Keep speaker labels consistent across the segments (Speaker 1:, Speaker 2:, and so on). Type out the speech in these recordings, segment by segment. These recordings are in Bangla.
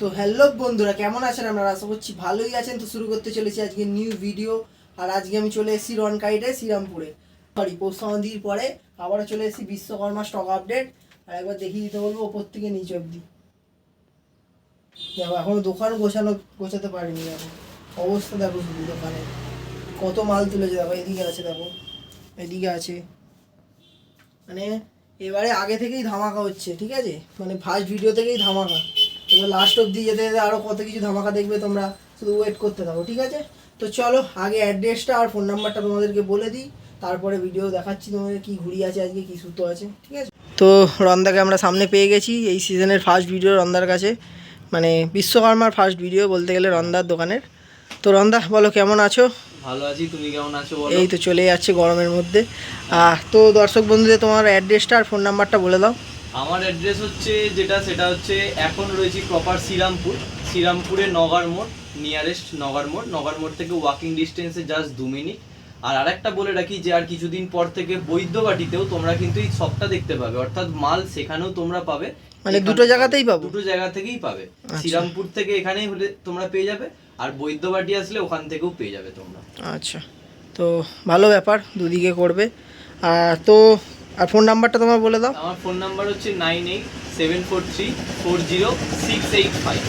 Speaker 1: তো হ্যালো বন্ধুরা, কেমন আছেন আপনারা? আশা করছি ভালোই আছেন। তো শুরু করতে চলেছি আজকে নিউ ভিডিও আর আজকে আমি চলে এসেছি রনকাইটে শ্রীরামপুরে। সরি পৌষামদির পরে আবারও চলে এসেছি বিশ্বকর্মা স্টক আপডেট আর একবার দেখিয়ে দিতে বলব ওপর থেকে নিচে অবধি। দেখো, এখনও দোকান গোছানো, গোছাতে পারিনি এখন অবস্থা দেখো শুধু দোকানে। কত মাল তুলেছে দেখো, এদিকে আছে দেখো, এদিকে আছে। মানে এবারে আগে থেকেই ধামাকা হচ্ছে, ঠিক আছে? মানে ফার্স্ট ভিডিও থেকেই ধামাকা। এবার লাস্ট অবধি যেতে যেতে আরও কত কিছু ধামাকা দেখবে তোমরা শুধু ওয়েট করতে থাকো ঠিক আছে? তো চলো আগে অ্যাড্রেসটা আর ফোন নাম্বারটা তোমাদেরকে বলে দিই তারপরে ভিডিও দেখাচ্ছি তোমাদের কি ঘুরি আছে আজকে কি সুতো আছে ঠিক আছে? তো রন্দাকে আমরা সামনে পেয়ে গেছি এই সিজনের ফার্স্ট ভিডিও রন্দার কাছে মানে বিশ্বকর্মার ফার্স্ট ভিডিও বলতে গেলে রন্দার দোকানের। তো রন্দা বলো কেমন আছো?
Speaker 2: ভালো আছি তুমি কেমন আছো বলো?
Speaker 1: এই তো চলে যাচ্ছে গরমের মধ্যে। তো দর্শক বন্ধুদের তোমার অ্যাড্রেসটা আর ফোন নাম্বারটা বলে দাও।
Speaker 2: আমার অ্যাড্রেস হচ্ছে যেটা সেটা হচ্ছে এখন রয়েছি প্রপার শ্রীরামপুর শ্রীরামপুরে নগর মোড় নিয়ারেস্ট নগর মোড়। নগর মোড় থেকে ওয়াকিং ডিস্টেন্সে জাস্ট দু মিনিট। আর আরেকটা বলে রাখি যে আর কিছুদিন পর থেকে বৈদ্যবাটিতেও তোমরা কিন্তু এই শপটা দেখতে পাবে। অর্থাৎ মাল সেখানেও তোমরা পাবে।
Speaker 1: মানে দুটো জায়গাতেই পাবে?
Speaker 2: দুটো জায়গা থেকেই পাবে।
Speaker 1: আচ্ছা।
Speaker 2: শ্রীরামপুর থেকে এখানেই হলে তোমরা পেয়ে যাবে। আর বৈদ্যবাটি আসলে ওখান থেকেও পেয়ে যাবে তোমরা।
Speaker 1: আচ্ছা। তো ভালো ব্যাপার দুদিকে করবে। আর তো আর ফোন নাম্বারটা তোমার বলে দাও।
Speaker 2: আমার ফোন নাম্বার হচ্ছে nine eight seven four three four zero six eight five.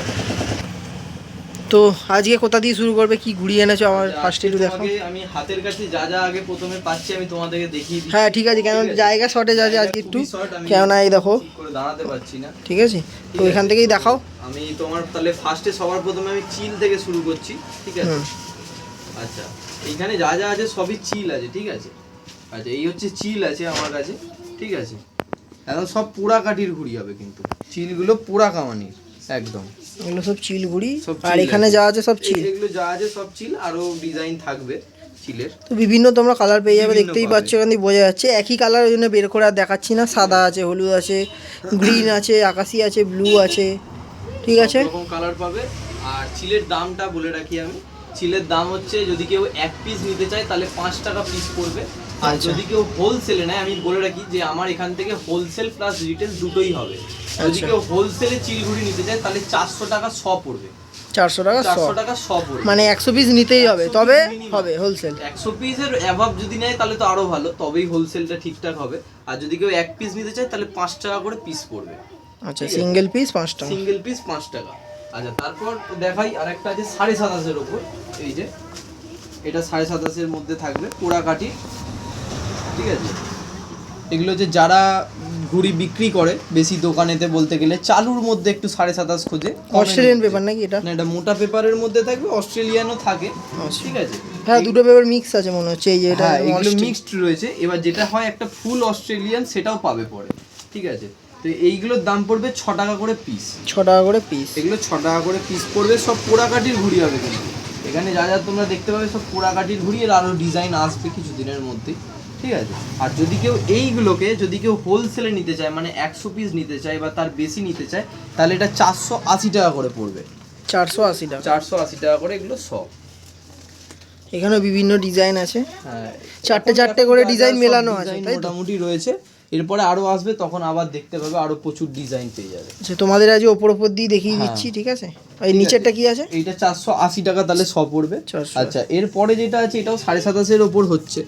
Speaker 1: তো আজকে কোথা দিয়ে শুরু করবে কি ঘুরিয়ে এনেছো? আমার ফার্স্ট একটু দেখো।
Speaker 2: আমি হাতের কাছে যা যা আগে প্রথমে পাচ্ছি আমি তোমাদেরকে দেখিয়ে দিই
Speaker 1: হ্যাঁ ঠিক আছে কেন জায়গা শর্টেজ আছে আজকে একটু কেননা এই দেখো।
Speaker 2: করে দাঁড়াতে পারছি না।
Speaker 1: ঠিক আছে তো এখান থেকেই দেখাও।
Speaker 2: আমি তোমার তাহলে ফার্স্টে সবার প্রথমে আমি চিল থেকে শুরু করছি ঠিক আছে? আচ্ছা এইখানে যা যা আছে সবই চিল আছে ঠিক আছে? আচ্ছা এই হচ্ছে চিল আছে আমার কাছে ঠিক আছে? এখন সব পোড়া কাঠির ঘুড়ি হবে কিন্তু। চিলগুলো পোড়া কামানির একদম।
Speaker 1: এগুলো সব চিল ঘুড়ি আর এখানে। যা আছে সব চিল।
Speaker 2: এগুলো যা আছে সব চিল আরও ডিজাইন থাকবে চিলের।
Speaker 1: তো বিভিন্ন তোমরা কালার পেয়ে যাবে দেখতেই। পাচ্ছ এখান থেকে বোঝা যাচ্ছে। একই কালার ওই জন্য বের করে আর দেখাচ্ছি না। সাদা আছে হলুদ আছে গ্রিন আছে আকাশি আছে ব্লু আছে ঠিক আছে?
Speaker 2: রকম কালার পাবে। আর চিলের দামটা বলে রাখি আমি। চিলের দাম হচ্ছে যদি কেউ এক পিস নিতে চায় তাহলে পাঁচ টাকা পিস পড়বে। আর। যদি কেউ হোলসেলে নেয় আমি বলে রাখি যে আমার এখান থেকে হোলসেল প্লাস রিটেল দুটোই হবে। যদি
Speaker 1: আচ্ছা।
Speaker 2: কেউ হোলসেলে চিলঘুড়ি নিতে চায় তাহলে চারশো টাকা শ পড়বে।
Speaker 1: চারশো টাকা
Speaker 2: চারশো টাকা শ পড়বে।
Speaker 1: মানে একশো পিস নিতেই হবে তবে হবে হোলসেল
Speaker 2: একশো পিসের অ্যাভাব যদি নেয় তাহলে তো আরও ভালো তবেই হোলসেলটা ঠিকঠাক হবে। আর যদি কেউ এক পিস নিতে চায় তাহলে পাঁচ টাকা করে পিস পড়বে।
Speaker 1: আচ্ছা সিঙ্গেল পিস পাঁচ টাকা।
Speaker 2: সিঙ্গেল পিস পাঁচ টাকা। আচ্ছা তারপর দেখাই আরেকটা আছে সাড়ে সাতাশের ওপর। এই যে এটা সাড়ে সাতাশের মধ্যে থাকবে পোড়া কাঠি ঠিক আছে? এগুলো যে যারা ঘুড়ি বিক্রি করে বেশি দোকানেতে বলতে গেলে চালুর মধ্যে একটু সাড়ে সাতাশ খোঁজে।
Speaker 1: অস্ট্রেলিয়ান পেপার নাকি এটা?
Speaker 2: না এটা মোটা পেপারের মধ্যে থাকবে অস্ট্রেলিয়ানও থাকে। ঠিক আছে?
Speaker 1: হ্যাঁ দুটো পেপার মিক্স আছে মনে হচ্ছে এই যে এটা
Speaker 2: হ্যাঁ এগুলো মিক্সড রয়েছে। এবার যেটা হয় একটা ফুল অস্ট্রেলিয়ান সেটাও পাবে পরে। ঠিক আছে? তো এইগুলোর দাম পড়বে ছ টাকা করে পিস
Speaker 1: ছ টাকা করে পিস
Speaker 2: এগুলো ছ টাকা করে পিস পড়বে সব পোড়াকাঠির ঘুড়ি হবে কিন্তু। এখানে যা যা তোমরা দেখতে পাবে সব পোড়াকাঠির ঘুড়ি এর আরও ডিজাইন আসবে কিছু দিনের মধ্যে ঠিক আছে? আর যদি কেউ এইগুলোকে যদি কেউ হোলসেলে নিতে চায় মানে একশো পিস নিতে চায় বা তার বেশি নিতে চায় তাহলে এটা চারশো আশি টাকা করে পড়বে।
Speaker 1: চারশো আশি টাকা।
Speaker 2: চারশো আশি টাকা করে এগুলো সব।
Speaker 1: এখানেও বিভিন্ন ডিজাইন আছে।
Speaker 2: হ্যাঁ
Speaker 1: চারটে চারটে করে ডিজাইন মেলানো আছে, তাই
Speaker 2: মোটামুটি রয়েছে। এরপরে আরও আসবে তখন আবার দেখতে পাবে আরও প্রচুর ডিজাইন পেয়ে যাবে।
Speaker 1: আচ্ছা তোমাদের আজ ওপর ওপর দিয়ে দেখিয়ে
Speaker 2: হ্যাঁ।
Speaker 1: দিচ্ছি ঠিক আছে? এই নিচেরটা কি আছে?
Speaker 2: এইটা চারশো আশি টাকা তাহলে স পড়বে।
Speaker 1: 480
Speaker 2: আচ্ছা এরপরে যেটা আছে এটাও সাড়ে সাতাশের ওপর হচ্ছে।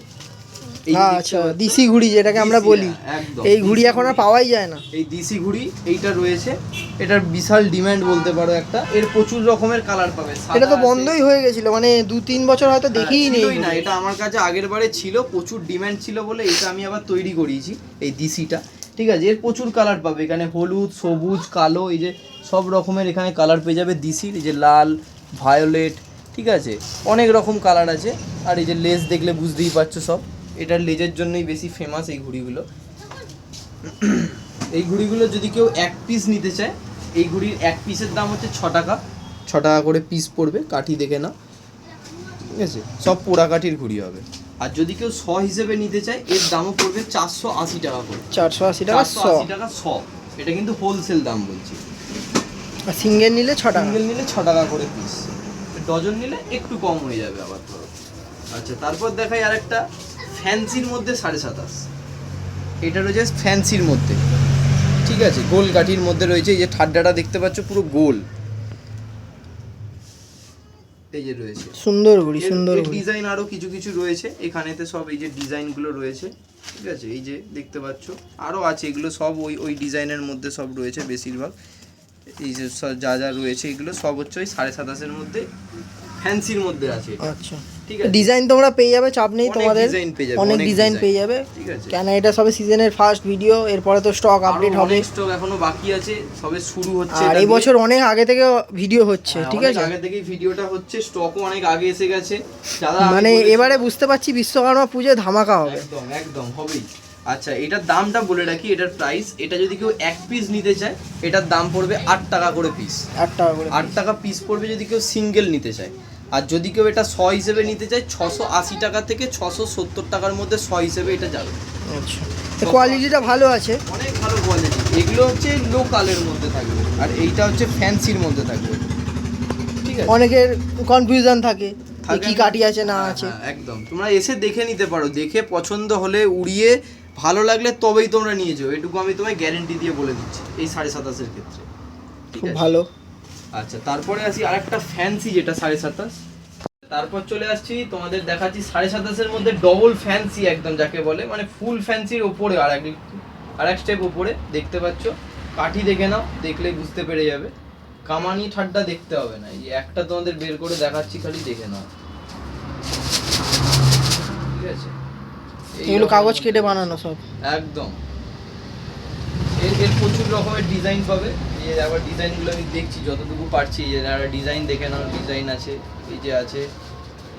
Speaker 1: আচ্ছা? দিশি ঘুড়ি যেটাকে আমরা বলি।
Speaker 2: হ্যাঁ,
Speaker 1: এই ঘুড়ি এখন আর পাওয়াই যায় না।
Speaker 2: এই দিশি ঘুড়ি এইটা রয়েছে। এটার বিশাল ডিমান্ড বলতে পারো একটা। এর প্রচুর রকমের কালার পাবে
Speaker 1: এটা তো বন্ধই হয়ে গেছিল মানে দু তিন বছর হয়তো
Speaker 2: হ্যাঁ,
Speaker 1: দেখিই নেই
Speaker 2: না। এটা আমার কাছে আগের বারে ছিল প্রচুর ডিমান্ড ছিল বলে এটা আমি আবার তৈরি করিয়েছি এই দিসিটা ঠিক আছে এর প্রচুর কালার পাবে। এখানে হলুদ সবুজ কালো এই যে সব রকমের এখানে কালার পেয়ে যাবে দিসির এই যে লাল ভায়োলেট ঠিক আছে অনেক রকম কালার আছে। আর এই যে লেস দেখলে বুঝতেই পারছ সব। এটার লেজের জন্যই বেশি ফেমাস এই ঘুড়িগুলো। এই ঘুড়িগুলো যদি কেউ এক পিস নিতে চায় এই ঘুড়ির এক পিসের দাম হচ্ছে ছ টাকা। ছ টাকা করে পিস পড়বে কাঠি দেখে না ঠিক আছে? সব পোড়া কাঠির ঘুড়ি হবে। আর যদি কেউ শ হিসেবে নিতে চায় এর দামও পড়বে চারশো আশি টাকা করে।
Speaker 1: চারশো আশি টাকা
Speaker 2: চারশো আশি টাকা শ। এটা কিন্তু হোলসেল দাম বলছি।
Speaker 1: আর সিঙ্গেল নিলে ছ টাকা।
Speaker 2: সিঙ্গেল নিলে ছ টাকা করে পিস ডজন নিলে একটু কম হয়ে যাবে আবার ধরো। আচ্ছা তারপর দেখাই আরেকটা। ফ্যান্সির মধ্যে সাড়ে সাতাশ। এটা রয়েছে ফ্যান্সির মধ্যে। ঠিক আছে গোল কাঠির মধ্যে রয়েছে এই যে ঠাড্ডাটা দেখতে পাচ্ছ পুরো গোল। এই যে রয়েছে।
Speaker 1: সুন্দর ঘড়ি সুন্দর
Speaker 2: ডিজাইন আরও কিছু কিছু রয়েছে এখানেতে সব এই যে ডিজাইনগুলো রয়েছে। ঠিক আছে এই যে দেখতে পাচ্ছ আরও আছে এগুলো সব ওই ওই ডিজাইনের মধ্যে সব রয়েছে বেশিরভাগ। এই যে যা যা রয়েছে এগুলো সব হচ্ছে ওই সাড়ে সাতাশের মধ্যে ফ্যান্সির মধ্যে আছে।
Speaker 1: আচ্ছা।
Speaker 2: আছে
Speaker 1: ডিজাইন তোমরা পেয়ে যাবে চাপ নেই তোমাদের। অনেক ডিজাইন পেয়ে যাবে। কেন এটা সবে সিজনের ফার্স্ট ভিডিও এরপরে তো স্টক আপডেট হবে।
Speaker 2: স্টক এখনও বাকি আছে সবে শুরু হচ্ছে
Speaker 1: আর এই বছর অনেক আগে থেকে ভিডিও হচ্ছে
Speaker 2: হ্যাঁ,
Speaker 1: ঠিক আছে?
Speaker 2: আগে থেকেই ভিডিওটা হচ্ছে স্টকও অনেক আগে এসে গেছে।
Speaker 1: মানে এবারে বুঝতে পারছি বিশ্বকর্মা পুজোয় ধামাকা হবে।
Speaker 2: একদম একদম হবেই। আচ্ছা এটার দামটা বলে রাখি এটার প্রাইস এটা যদি কেউ এক পিস নিতে চায় এটার দাম পড়বে আট টাকা করে পিস
Speaker 1: আট টাকা করে
Speaker 2: আট টাকা পিস পড়বে যদি কেউ সিঙ্গেল নিতে চায়। আর যদি কেউ এটা শ হিসেবে নিতে চায় ছশো আশি টাকা থেকে ছশো সত্তর টাকার মধ্যে শ হিসেবে এটা যাবে।
Speaker 1: আচ্ছা। কোয়ালিটিটা ভালো আছে?
Speaker 2: অনেক ভালো কোয়ালিটি এগুলো হচ্ছে লোকালের মধ্যে থাকবে। আর এইটা হচ্ছে ফ্যান্সির মধ্যে থাকবে। ঠিক আছে?
Speaker 1: অনেকের কনফিউশন থাকে কি? কাটি আছে না
Speaker 2: হ্যাঁ,
Speaker 1: আছে।
Speaker 2: হ্যাঁ, একদম। তোমরা এসে দেখে নিতে পারো। দেখে পছন্দ হলে উড়িয়ে ভালো লাগলে তবেই তোমরা নিয়ে যাও। এটুকু আমি তোমায় গ্যারেন্টি দিয়ে বলে দিচ্ছি এই সাড়ে সাতাশের ক্ষেত্রে।
Speaker 1: খুব ভালো।
Speaker 2: আচ্ছা তারপরে আসি আরেকটা ফ্যান্সি যেটা সাড়ে সাতাশ। তারপর চলে আসছি তোমাদের দেখাচ্ছি সাড়ে সাতাশের মধ্যে ডবল ফ্যান্সি একদম যাকে বলে মানে ফুল ফ্যান্সির ওপরে আর এক আর এক স্টেপ ওপরে দেখতে পাচ্ছ। কাঠি দেখে নাও দেখলেই বুঝতে পেরে যাবে। কামানি ঠাড্ডা দেখতে হবে না এই একটা তোমাদের বের করে দেখাচ্ছি খালি দেখে নাও। ঠিক আছে?
Speaker 1: এগুলো কাগজ কেটে বানানো সব।
Speaker 2: একদম। এর প্রচুর রকমের ডিজাইন পাবে। এই যে আবার ডিজাইনগুলো আমি দেখছি যতটুকু পারছি এই যে একটা ডিজাইন দেখে নাও ডিজাইন আছে এই যে আছে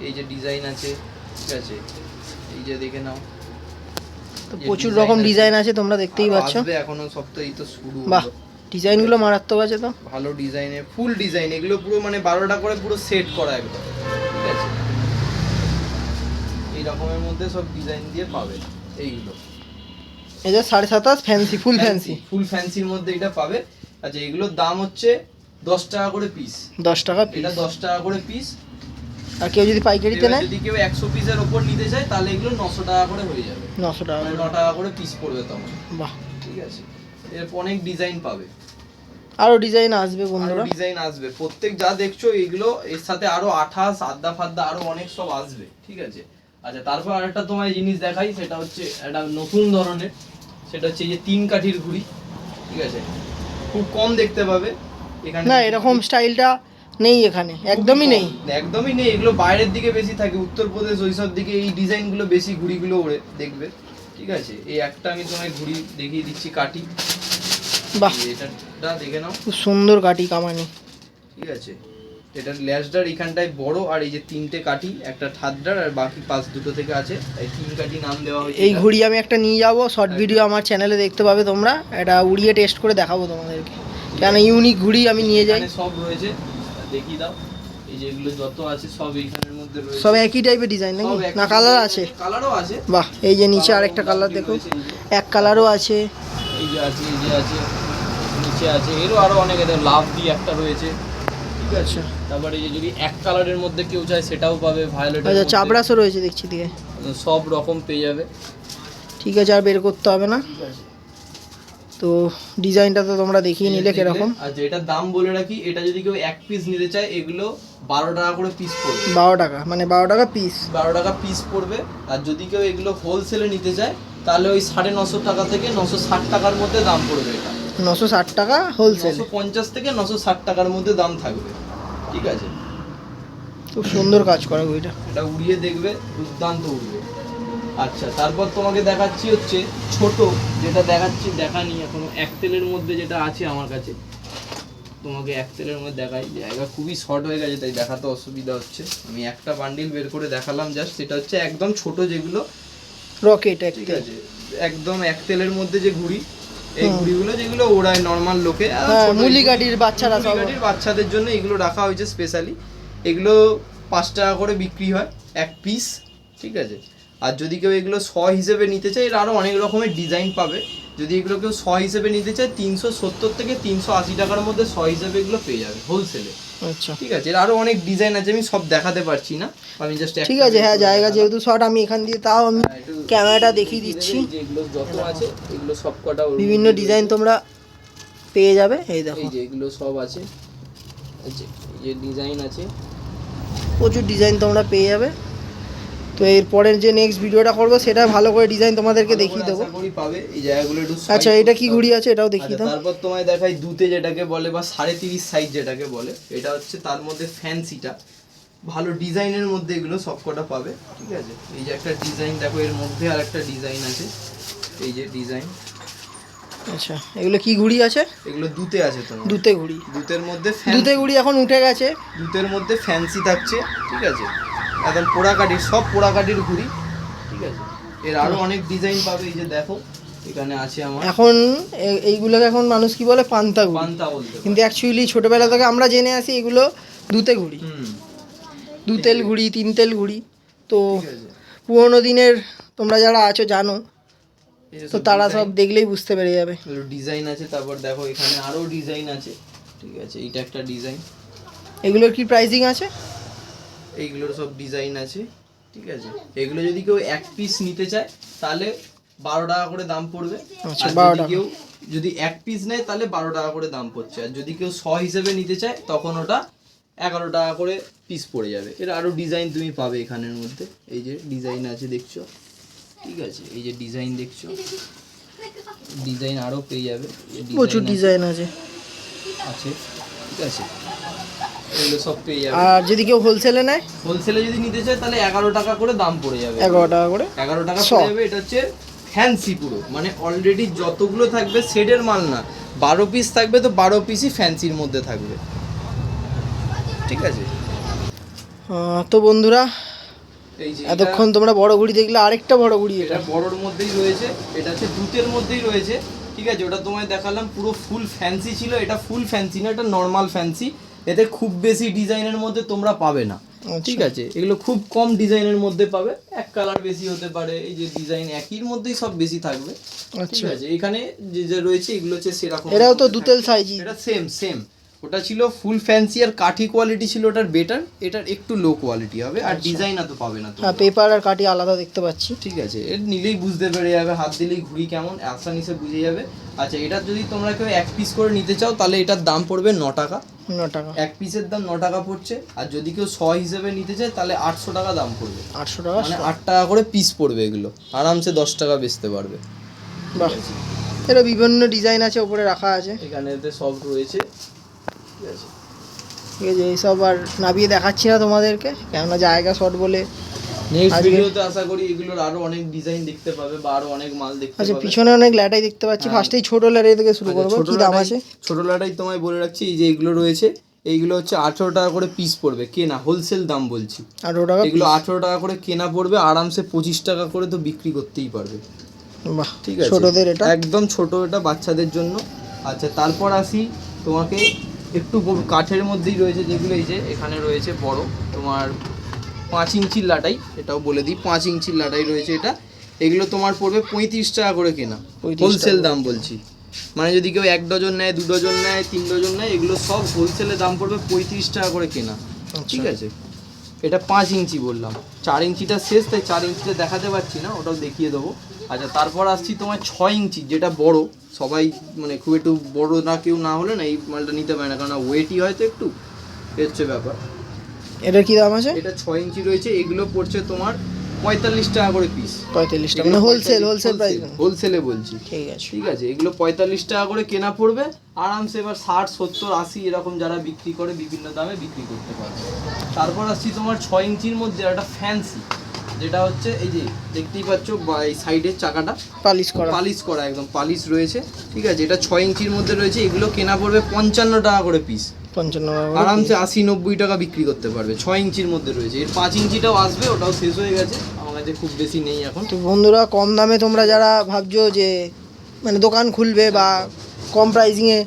Speaker 2: এই যে ডিজাইন আছে ঠিক আছে এই যে দেখে নাও।
Speaker 1: তো প্রচুর রকম ডিজাইন আছে তোমরা দেখতেই পাচ্ছ।
Speaker 2: এখনও সব তো এই তো শুরু
Speaker 1: বাহ ডিজাইনগুলো মারাত্মক আছে তো।
Speaker 2: ভালো ডিজাইনে ফুল ডিজাইন এগুলো পুরো মানে বারোটা করে পুরো সেট করা একদম ঠিক আছে। এই রকমের মধ্যে সব ডিজাইন দিয়ে পাবে এইগুলো।
Speaker 1: এই যে সাড়ে সাতাশ ফ্যান্সি ফুল ফ্যান্সি
Speaker 2: ফুল ফ্যান্সির মধ্যে এটা পাবে। আচ্ছা এগুলোর দাম হচ্ছে দশ টাকা করে পিস
Speaker 1: দশ টাকা
Speaker 2: এটা দশ টাকা করে পিস
Speaker 1: আর কেউ যদি পাইকারিতে নেয়
Speaker 2: যদি কেউ একশো পিসের ওপর নিতে চায় তাহলে এগুলো নশো টাকা করে হয়ে যাবে।
Speaker 1: নশো টাকা
Speaker 2: মানে। ন টাকা করে পিস পড়বে তখন।
Speaker 1: বাহ।
Speaker 2: ঠিক আছে? এরপর অনেক ডিজাইন পাবে।
Speaker 1: আরও ডিজাইন আসবে বন্ধুরা।
Speaker 2: ডিজাইন আসবে। প্রত্যেক যা দেখছ এইগুলো এর সাথে আরও আঠাশ আদ্দা ফাদ্দা আরও অনেক সব আসবে। ঠিক আছে? আচ্ছা তারপর আরেকটা তোমায় জিনিস দেখাই সেটা হচ্ছে একটা নতুন ধরনের। সেটা হচ্ছে যে তিন কাঠির ঘুড়ি ঠিক আছে? খুব কম দেখতে পাবে এখানে।
Speaker 1: না এরকম স্টাইলটা নেই এখানে একদমই নেই।
Speaker 2: একদমই নেই এগুলো বাইরের দিকে বেশি থাকে উত্তরপ্রদেশ ওইসব দিকে এই ডিজাইনগুলো বেশি ঘুড়িগুলো ওড়ে দেখবে ঠিক আছে? এই একটা আমি তোমায় ঘুড়ি দেখিয়ে দিচ্ছি কাটি
Speaker 1: বাহ।
Speaker 2: এটা দেখে নাও।
Speaker 1: খুব সুন্দর কাটি কামানি।
Speaker 2: ঠিক আছে? এটার ল্যাসডার এখানটায় বড় আর এই যে তিনটে কাঠি একটা ঠাদ্দার আর বাকি পাঁচ দুটো থেকে আছে। এই তিন কাঠি নাম দেওয়া হয়েছে।
Speaker 1: এই। ঘুড়ি আমি একটা নিয়ে যাব শর্ট ভিডিও আমার চ্যানেলে দেখতে পাবে তোমরা। এটা উড়িয়ে টেস্ট করে দেখাবো তোমাদেরকে। কেন ইউনিক ঘুড়ি আমি নিয়ে যাই।
Speaker 2: সব রয়েছে। দেখিয়ে দাও। এই যে এগুলো যত আছে সব এইখানের মধ্যে রয়েছে।
Speaker 1: সব একই টাইপের ডিজাইন নাকি? না কালার আছে।
Speaker 2: কালারও আছে।
Speaker 1: বাহ এই যে নিচে আরেকটা কালার দেখো। এক কালারও আছে।
Speaker 2: এই যে আছে এই যে আছে নিচে আছে। এরও আরও অনেক লাভ দিয়ে একটা রয়েছে। ঠিক আছে। তারপরে এই যে যদি এক কালারের মধ্যে কেউ চায় সেটাও পাবে ভায়োলেট
Speaker 1: আচ্ছা চাবড়াসও রয়েছে দেখছি দিকে
Speaker 2: সব রকম পেয়ে যাবে।
Speaker 1: ঠিক আছে আর বের করতে হবে না। তো ডিজাইনটা তো তোমরা দেখিয়ে নিলে কীরকম।
Speaker 2: আচ্ছা এটার দাম বলে রাখি এটা যদি কেউ এক পিস নিতে চায় এগুলো বারো টাকা করে পিস পড়বে।
Speaker 1: বারো টাকা মানে বারো টাকা পিস
Speaker 2: বারো টাকা পিস পড়বে। আর যদি কেউ এগুলো হোলসেলে নিতে চায় তাহলে ওই সাড়ে নশো টাকা থেকে নশো ষাট টাকার মধ্যে দাম পড়বে এটা।
Speaker 1: নশো ষাট টাকা হোলসেল
Speaker 2: পঞ্চাশ থেকে নশো ষাট টাকার মধ্যে দাম থাকবে ঠিক আছে?
Speaker 1: খুব সুন্দর কাজ করা বইটা।
Speaker 2: এটা উড়িয়ে দেখবে দুর্দান্ত উড়বে। আচ্ছা তারপর তোমাকে দেখাচ্ছি হচ্ছে ছোট যেটা দেখাচ্ছি দেখানি এখনও। এক তেলের মধ্যে যেটা আছে আমার কাছে তোমাকে এক তেলের মধ্যে দেখাই। জায়গা খুবই শর্ট হয়ে গেছে তাই দেখাতে অসুবিধা হচ্ছে। আমি একটা বান্ডিল বের করে দেখালাম জাস্ট সেটা হচ্ছে একদম ছোট যেগুলো
Speaker 1: রকেট
Speaker 2: ঠিক আছে? একদম এক তেলের মধ্যে যে ঘুড়ি এই
Speaker 1: হুম।
Speaker 2: ঘুড়িগুলো যেগুলো ওড়ায় নর্মাল লোকে
Speaker 1: হ্যাঁ মুলি গাড়ির বাচ্চারা সব।
Speaker 2: বাচ্চাদের জন্য এগুলো রাখা হয়েছে স্পেশালি এগুলো পাঁচ টাকা করে বিক্রি হয় এক পিস ঠিক আছে? আর যদি কেউ এগুলো শ হিসেবে নিতে চায় এর আরও অনেক রকমের ডিজাইন পাবে। যদি এগুলো কেউ শ হিসেবে নিতে চায় তিনশো সত্তর থেকে তিনশো আশি টাকার মধ্যে শ হিসেবে এগুলো পেয়ে যাবে হোলসেলে
Speaker 1: আচ্ছা।
Speaker 2: ঠিক আছে এর আরও অনেক ডিজাইন আছে আমি সব দেখাতে পারছি না। আমি জাস্ট
Speaker 1: ঠিক আছে হ্যাঁ জায়গা যেহেতু শর্ট আমি এখান দিয়ে তাও আমি ক্যামেরাটা দেখিয়ে দিচ্ছি।
Speaker 2: যেগুলো যত আছে এগুলো সব কটা
Speaker 1: বিভিন্ন ডিজাইন তোমরা পেয়ে যাবে এই দেখো।
Speaker 2: এই যে এগুলো সব আছে। এই যে ডিজাইন আছে।
Speaker 1: প্রচুর ডিজাইন তোমরা পেয়ে যাবে। তো এরপরের যে নেক্সট ভিডিওটা করব সেটা ভালো করে ডিজাইন তোমাদেরকে দেখিয়ে দেবো।
Speaker 2: আশা পাবে। এই জায়গাগুলো একটু
Speaker 1: আচ্ছা এটা কি ঘুড়ি আছে? এটাও দেখিয়ে
Speaker 2: আচ্ছা,
Speaker 1: দাও।
Speaker 2: তারপর তোমায় দেখাই দুতে যেটাকে বলে বা সাড়ে তিরিশ সাইজ যেটাকে বলে এটা হচ্ছে তার মধ্যে ফ্যান্সিটা ভালো ডিজাইনের মধ্যে এগুলো সবকটা পাবে ঠিক আছে? এই যে একটা ডিজাইন দেখো এর মধ্যে আর একটা ডিজাইন আছে। এই যে ডিজাইন
Speaker 1: আচ্ছা এগুলো কি ঘুড়ি আছে?
Speaker 2: এগুলো দুতে আছে তোমার।
Speaker 1: দুতে ঘুড়ি
Speaker 2: দুতের মধ্যে
Speaker 1: দুতে ঘুড়ি এখন উঠে গেছে।
Speaker 2: দুতের মধ্যে ফ্যান্সি থাকছে ঠিক আছে? একদম পোড়াকাটির সব পোড়াকাটির ঘুড়ি ঠিক আছে? এর আরও অনেক ডিজাইন পাবে এই যে দেখো এখানে আছে আমার।
Speaker 1: এখন এইগুলোকে এখন মানুষ কি বলে? পান্তা ঘুড়ি
Speaker 2: পান্তা বলতে
Speaker 1: কিন্তু অ্যাকচুয়ালি ছোটবেলা থেকে আমরা জেনে আসি এগুলো দুতে ঘুড়ি দু তেল ঘুড়ি তিন তেল ঘুড়ি তো পুরোনো দিনের তোমরা যারা আছো জানো তো তারা সব দেখলেই বুঝতে পেরে যাবে।
Speaker 2: ডিজাইন আছে তারপর দেখো এখানে আরও ডিজাইন আছে। ঠিক আছে এইটা একটা ডিজাইন।
Speaker 1: এগুলোর কি প্রাইসিং আছে?
Speaker 2: এইগুলোর সব ডিজাইন আছে ঠিক আছে। এগুলো যদি কেউ এক পিস নিতে চায় তাহলে বারো টাকা করে দাম পড়বে।
Speaker 1: আচ্ছা,
Speaker 2: আর
Speaker 1: 12
Speaker 2: যদি
Speaker 1: টাকা।
Speaker 2: কেউ যদি এক পিস নেয় তাহলে বারো টাকা করে দাম পড়ছে। আর যদি কেউ শ হিসেবে নিতে চায় তখন ওটা এগারো টাকা করে পিস পড়ে যাবে। এর আরও ডিজাইন তুমি পাবে এখানের মধ্যে। এই যে ডিজাইন আছে দেখছ? ঠিক আছে এই যে ডিজাইন দেখছ? ডিজাইন আরও পেয়ে যাবে।
Speaker 1: প্রচুর ডিজাইন আছে।
Speaker 2: আছে ঠিক আছে। এগুলো সব পেয়ে যাবে।
Speaker 1: আর যদি কেউ হোলসেলে নেয়?
Speaker 2: হোলসেলে যদি নিতে চায় তাহলে এগারো টাকা করে দাম পড়ে যাবে।
Speaker 1: এগারো টাকা করে?
Speaker 2: এগারো টাকা পড়ে যাবে এটা হচ্ছে ফ্যান্সি পুরো। মানে অলরেডি যতগুলো থাকবে সেটের মাল না। বারো পিস থাকবে তো বারো পিসই ফ্যান্সির মধ্যে থাকবে। ঠিক আছে?
Speaker 1: তো বন্ধুরা এতক্ষণ তোমরা বড় ঘুড়ি দেখলে আরেকটা বড় ঘুড়ি
Speaker 2: এটা। বড়র মধ্যেই রয়েছে এটা হচ্ছে দুতের মধ্যেই রয়েছে ঠিক আছে? ওটা তোমায় দেখালাম পুরো ফুল ফ্যান্সি ছিল এটা ফুল ফ্যান্সি না এটা নর্মাল ফ্যান্সি এতে খুব বেশি ডিজাইনের মধ্যে তোমরা পাবে না ঠিক আছে? এগুলো খুব কম ডিজাইনের মধ্যে পাবে এক কালার বেশি হতে পারে এই যে ডিজাইন একইর মধ্যেই সব বেশি থাকবে ঠিক
Speaker 1: আচ্ছা।
Speaker 2: আছে? এখানে যে যে রয়েছে এগুলো হচ্ছে সেরকম
Speaker 1: এরাও তো দুতেল সাইজ
Speaker 2: এটা সেম সেম ওটা ছিল ফুল ফ্যান্সি আর কাঠি কোয়ালিটি ছিল ওটার বেটার এটার একটু লো কোয়ালিটি হবে আর ডিজাইন এত পাবে না তো
Speaker 1: হ্যাঁ পেপার আর কাঠি আলাদা দেখতে পাচ্ছি।
Speaker 2: ঠিক আছে এর নিলেই বুঝতে পেরে যাবে হাত দিলেই ঘুড়ি কেমন আসানিসে বুঝে যাবে। আচ্ছা এটার যদি তোমরা কেউ এক পিস করে নিতে চাও তাহলে এটার দাম পড়বে ন টাকা।
Speaker 1: ন টাকা।
Speaker 2: এক পিসের দাম ন টাকা পড়ছে আর যদি কেউ শ হিসেবে নিতে চায় তাহলে আটশো টাকা দাম পড়বে।
Speaker 1: আটশো টাকা
Speaker 2: মানে আট টাকা করে পিস পড়বে এগুলো আরামসে দশ টাকা বেচতে পারবে।
Speaker 1: বাহ। এরা বিভিন্ন ডিজাইন আছে ওপরে রাখা আছে।
Speaker 2: এখানে সব রয়েছে। ঠিক আছে।
Speaker 1: ঠিক আছে এইসব আর নাবিয়ে দেখাচ্ছি না তোমাদেরকে কেননা জায়গা শর্ট বলে
Speaker 2: নেক্সট ভিডিওতে আশা করি এগুলোর আরও অনেক ডিজাইন দেখতে পাবে বা আরও অনেক মাল দেখতে
Speaker 1: আচ্ছা পিছনে অনেক ল্যাটাই দেখতে পাচ্ছি
Speaker 2: হ্যাঁ।
Speaker 1: ফার্স্টেই ছোট ল্যাটাই থেকে শুরু
Speaker 2: আচ্ছা,
Speaker 1: করব কি দাম আছে?
Speaker 2: ছোট লাটাই তোমায় বলে রাখছি এই যে এগুলো রয়েছে এইগুলো হচ্ছে আঠেরো টাকা করে পিস পড়বে কেনা হোলসেল দাম বলছি।
Speaker 1: আঠারো টাকা
Speaker 2: এগুলো আঠেরো টাকা করে কেনা পড়বে আরামসে পঁচিশ টাকা করে তো বিক্রি করতেই পারবে।
Speaker 1: বাহ
Speaker 2: ঠিক আছে?
Speaker 1: ছোটদের এটা?
Speaker 2: একদম ছোট এটা বাচ্চাদের জন্য। আচ্ছা তারপর আসি তোমাকে একটু কাঠের মধ্যেই রয়েছে যেগুলো এই যে এখানে রয়েছে বড়। তোমার পাঁচ ইঞ্চির লাটাই এটাও বলে দিই পাঁচ ইঞ্চির লাটাই রয়েছে এটা। এগুলো তোমার পড়বে পঁয়ত্রিশ টাকা করে কেনা।
Speaker 1: 35
Speaker 2: হোলসেল দাম বলছি। মানে যদি কেউ এক ডজন নেয় দু ডজন নেয় তিন ডজন নেয় এগুলো সব হোলসেলে দাম পড়বে পঁয়ত্রিশ টাকা করে কেনা। ঠিক আছে? এটা পাঁচ ইঞ্চি বললাম। চার ইঞ্চিটা শেষ তাই চার ইঞ্চিটা দেখাতে পারছি না ওটাও দেখিয়ে দেবো। আচ্ছা তারপর আসছি তোমার ছয় ইঞ্চি যেটা বড়। সবাই মানে খুব একটু বড় না কেউ না হলে না এই মালটা নিতে পারে না কারণ ওয়েটই হয়তো একটু হচ্ছে ব্যাপার।
Speaker 1: এটার কি দাম আছে?
Speaker 2: এটা ছয় ইঞ্চি রয়েছে এগুলো পড়ছে তোমার পঁয়তাল্লিশ টাকা করে পিস
Speaker 1: পঁয়তাল্লিশ টাকা মানে হোলসেল হোলসেল প্রাইস
Speaker 2: হোলসেলে বলছি।
Speaker 1: ঠিক আছে।
Speaker 2: ঠিক আছে এগুলো পঁয়তাল্লিশ টাকা করে কেনা পড়বে আরামসে এবার ষাট সত্তর আশি এরকম যারা বিক্রি করে বিভিন্ন দামে বিক্রি করতে পারবে। তারপর আসছি তোমার ছয় ইঞ্চির মধ্যে একটা ফ্যান্সি যেটা হচ্ছে এই যে দেখতেই পাচ্ছ এই সাইডের চাকাটা
Speaker 1: পালিশ করা।
Speaker 2: পালিশ করা একদম পালিশ রয়েছে। ঠিক আছে এটা ছয় ইঞ্চির মধ্যে রয়েছে এগুলো কেনা পড়বে পঞ্চান্ন টাকা করে পিস
Speaker 1: পঞ্চান্ন
Speaker 2: আরামসে আশি নব্বই টাকা বিক্রি করতে পারবে ছয় ইঞ্চির মধ্যে রয়েছে। এর পাঁচ ইঞ্চিটাও আসবে ওটাও শেষ হয়ে গেছে আমার কাছে খুব বেশি নেই এখন।
Speaker 1: তো বন্ধুরা কম দামে তোমরা যারা ভাবছ যে মানে দোকান খুলবে বা কম প্রাইসিংয়ে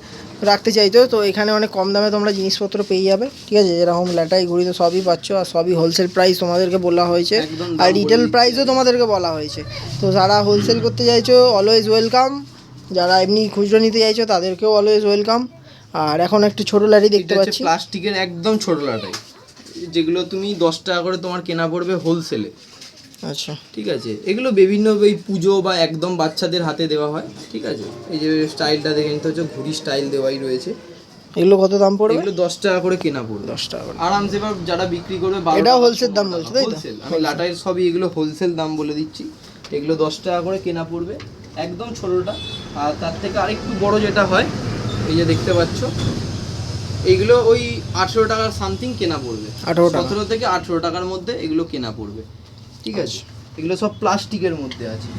Speaker 1: রাখতে চাইছো তো এখানে অনেক কম দামে তোমরা জিনিসপত্র পেয়ে যাবে। ঠিক আছে? যেরকম ল্যাটাই ঘুড়ি তো সবই পাচ্ছ আর সবই হোলসেল প্রাইস তোমাদেরকে বলা হয়েছে। আর রিটেল প্রাইসও তোমাদেরকে বলা হয়েছে। তো যারা হোলসেল করতে চাইছো অলওয়েজ ওয়েলকাম যারা এমনি খুচরো নিতে চাইছো তাদেরকেও অলওয়েজ ওয়েলকাম আর এখন একটু ছোট ল্যাটি দেখতে পাচ্ছি।
Speaker 2: প্লাস্টিকের একদম ছোট লাটাই যেগুলো তুমি দশ টাকা করে তোমার কেনা পড়বে হোলসেলে
Speaker 1: আচ্ছা।
Speaker 2: ঠিক আছে। এগুলো বিভিন্ন এই পুজো বা একদম বাচ্চাদের হাতে দেওয়া হয় ঠিক আছে? এই যে স্টাইলটা দেখে নিতে হচ্ছে ঘুড়ি স্টাইল দেওয়াই রয়েছে।
Speaker 1: এগুলো কত দাম পড়বে?
Speaker 2: এগুলো দশ টাকা করে কেনা পড়বে।
Speaker 1: দশ টাকা করে।
Speaker 2: আরামসে এবার যারা বিক্রি করবে টাকা,
Speaker 1: wholesale দাম বলছো। তাই তো?
Speaker 2: Wholesale। আমি লাটাইয়ের সবই এগুলো হোলসেল দাম বলে দিচ্ছি। এগুলো দশ টাকা করে কেনা পড়বে। একদম ছোটোটা। আর তার থেকে আরেকটু বড় যেটা হয় এই যে দেখতে পাচ্ছ এগুলো ওই আঠেরো টাকার সামথিং কেনা পড়বে।
Speaker 1: 18 টাকা।
Speaker 2: সতেরো থেকে আঠেরো টাকার মধ্যে এগুলো কেনা পড়বে। ঠিক আছে? এগুলো সব প্লাস্টিকের মধ্যে আছে।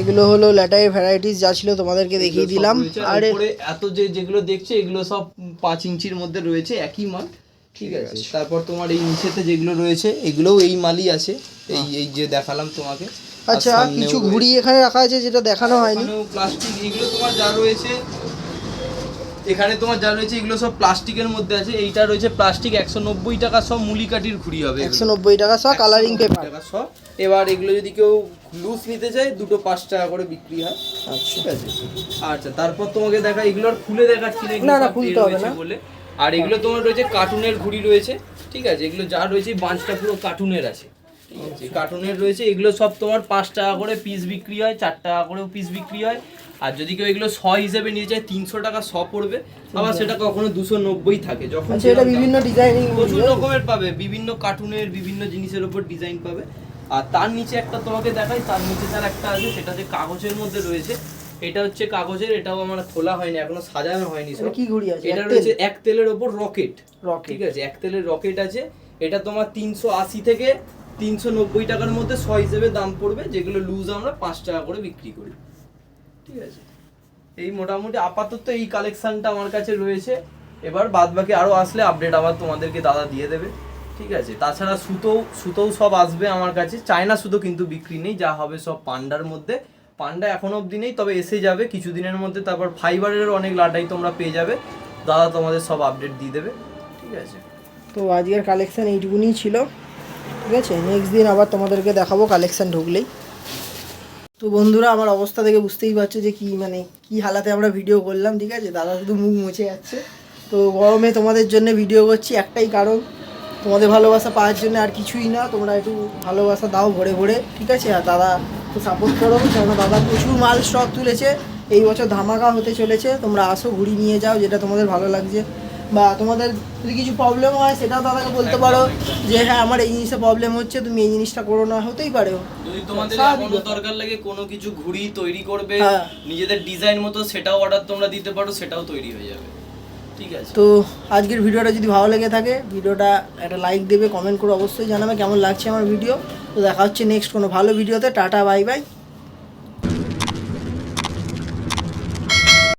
Speaker 1: এগুলো হলো ল্যাটাই ভ্যারাইটিস যা ছিল তোমাদেরকে দেখিয়ে দিলাম। আর
Speaker 2: এত যে যেগুলো দেখছে এগুলো সব পাঁচ ইঞ্চির মধ্যে রয়েছে একই মাল। ঠিক আছে? তারপর তোমার এই নিচেতে যেগুলো রয়েছে এগুলোও এই মালই আছে। এই এই যে দেখালাম তোমাকে।
Speaker 1: আচ্ছা কিছু। ঘুড়ি এখানে রাখা আছে যেটা দেখানো হয়নি?
Speaker 2: প্লাস্টিক এগুলো তোমার যা রয়েছে এখানে তোমার যা রয়েছে এগুলো সব প্লাস্টিকের মধ্যে আছে। এইটা রয়েছে প্লাস্টিক একশো নব্বই টাকা সব মুলিকাটির ঘুড়ি হবে
Speaker 1: একশো নব্বই টাকা সব কালারিং পেপার
Speaker 2: টাকা সব। এবার এগুলো যদি কেউ লুজ নিতে চায় দুটো পাঁচ টাকা করে বিক্রি হয়।
Speaker 1: আচ্ছা।
Speaker 2: ঠিক আছে? আচ্ছা তারপর তোমাকে দেখা এগুলোর খুলে দেখাচ্ছি না এগুলো
Speaker 1: না, খুলতে হবে না।
Speaker 2: বলে। আর এগুলো তোমার রয়েছে কার্টুনের ঘুড়ি রয়েছে। ঠিক আছে? এগুলো যা রয়েছে বাঞ্চটা পুরো কার্টুনের আছে। কার্টুনের রয়েছে এগুলো সব তোমার পাঁচ টাকা করে পিস বিক্রি হয় চার টাকা করেও পিস বিক্রি হয়। আর যদি কেউ এগুলো শ হিসেবে নিয়ে যায় তিনশো টাকা শ পড়বে আবার সেটা কখনো দুশো নব্বই থাকে। যখন
Speaker 1: আচ্ছা
Speaker 2: দাম।
Speaker 1: বিভিন্ন ডিজাইনিং
Speaker 2: প্রচুর রকমের পাবে বিভিন্ন কার্টুনের বিভিন্ন জিনিসের উপর ডিজাইন পাবে। আর তার নিচে একটা তোমাকে দেখাই তার নিচে তার একটা আছে সেটা যে কাগজের মধ্যে রয়েছে। এটা হচ্ছে কাগজের এটাও আমার খোলা হয়নি এখনও সাজানো হয়নি সব।
Speaker 1: কি ঘুড়ি আছে?
Speaker 2: এটা রয়েছে এক তেলের ওপর রকেট
Speaker 1: রকেট
Speaker 2: ঠিক আছে এক তেলের রকেট আছে। এটা তোমার তিনশো আশি থেকে তিনশো নব্বই টাকার মধ্যে শ হিসেবে দাম পড়বে যেগুলো লুজ আমরা পাঁচ টাকা করে বিক্রি করি। ঠিক আছে এই মোটামুটি আপাতত এই কালেকশনটা আমার কাছে রয়েছে। এবার বাদ বাকি আরও আসলে আপডেট আবার তোমাদেরকে দাদা দিয়ে দেবে। ঠিক আছে? তাছাড়া সুতো সুতোও সব আসবে আমার কাছে। চায়না সুতো কিন্তু বিক্রি নেই যা হবে সব পান্ডার মধ্যে। পান্ডা এখনও অবধি নেই তবে এসে যাবে। কিছুদিনের মধ্যে তারপর ফাইবারের অনেক লাটাই তোমরা পেয়ে যাবে। দাদা তোমাদের সব আপডেট দিয়ে দেবে। ঠিক আছে?
Speaker 1: তো আজকের কালেকশন এইটুকুনি ছিল। ঠিক আছে? নেক্সট দিন আবার তোমাদেরকে দেখাবো কালেকশন ঢুকলেই। তো বন্ধুরা, আমার অবস্থা থেকে বুঝতেই পারছ যে কি মানে কি হালাতে আমরা ভিডিও করলাম, ঠিক আছে? দাদা শুধু মুখ মুছে যাচ্ছে। তো গরমে তোমাদের জন্য ভিডিও করছি, একটাই কারণ, তোমাদের ভালোবাসা পাওয়ার জন্য আর কিছুই না, তোমরা একটু ভালোবাসা দাও ভরে ভরে, ঠিক আছে? আর দাদা তো সাপোর্ট করো, কেননা দাদা প্রচুর মাল স্টক তুলেছে, এই বছর ধামাকা হতে চলেছে, তোমরা আসো ঘুরি নিয়ে যাও, যেটা তোমাদের ভালো লাগছে। বা তোমাদের যদি কিছু প্রবলেম হয় সেটাও দাদাকে বলতে পারো যে হ্যাঁ আমার এই জিনিসটা প্রবলেম হচ্ছে তুমি এই জিনিসটা করো না। হতেই পারে।
Speaker 2: যদি তোমাদের এমনও দরকার লাগে কোনো কিছু ঘুড়ি তৈরি করবে
Speaker 1: হ্যাঁ।
Speaker 2: নিজেদের ডিজাইন মতো সেটাও অর্ডার তোমরা দিতে পারো সেটাও তৈরি হয়ে যাবে। ঠিক আছে?
Speaker 1: তো আজকের ভিডিওটা যদি ভালো লেগে থাকে ভিডিওটা একটা লাইক দেবে কমেন্ট করে অবশ্যই জানাবে কেমন লাগছে আমার ভিডিও তো দেখা হচ্ছে নেক্সট কোনো ভালো ভিডিওতে টাটা বাই বাই